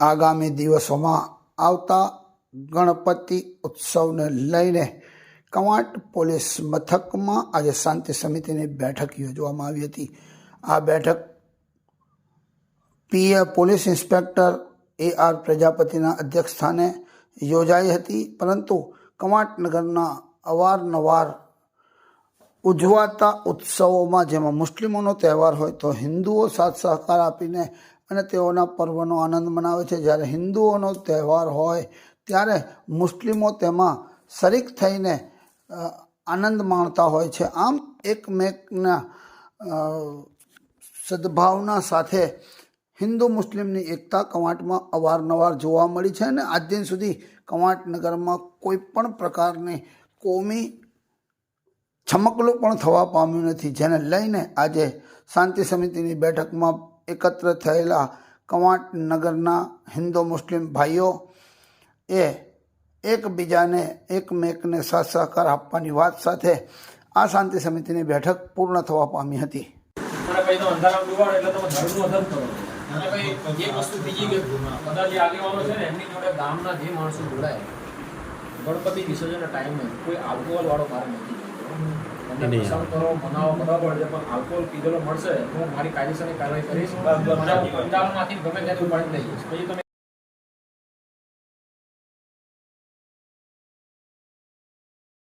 આગામી દિવસોમાં આવતા ગણપતિ ઉત્સવને લઈને કવાંટ પોલીસ મથકમાં આજે શાંતિ સમિતિની બેઠક યોજવામાં આવી હતી. આ બેઠક પીએ પોલીસ ઇન્સ્પેક્ટર એ આર પ્રજાપતિના અધ્યક્ષસ્થાને યોજાઈ હતી, પરંતુ કવાંટનગરના અવારનવાર ઉજવાતા ઉત્સવોમાં જેમાં મુસ્લિમોનો તહેવાર હોય તો હિન્દુઓ સાથ સહકાર આપીને અને તેઓના પર્વનો આનંદ મનાવે છે. જ્યારે હિન્દુઓનો તહેવાર હોય, ત્યારે મુસ્લિમો તેમાં શરીક થઈને આનંદ માણતા હોય છે. આમ એકમેકના સદભાવના સાથે હિન્દુ મુસ્લિમની એકતા કવાંટમાં અવારનવાર જોવા મળી છે અને આજ દિન સુધી કવાંટનગરમાં કોઈ પણ પ્રકારની કોમી છમકલું પણ થવા પામ્યું નથી. જેને લઈને આજે શાંતિ સમિતિની બેઠકમાં એકત્ર થયેલા કવાંટ નગરના હિન્દુ મુસ્લિમ ભાઈઓ એ એકબીજાને એકમેકને સાથ સહકાર આપવાની વાત સાથે આ શાંતિ સમિતિની બેઠક પૂર્ણ થવા પામી હતી. ગણપતિ વિસર્જનના ટાઈમે કોઈ આલ્કોહોલ વાળો બહાર નથી તમે પસંદ કરો મનાવો બરાબર છે પણ આલ્કોહોલ પીધેલો મળશે હું મારી કાયદેસરની કાર્યવાહી કરીશ. હું પંડાલમાંથી ગમે ત્યાં ઉપાડી લઈ જઈશ પછી તમે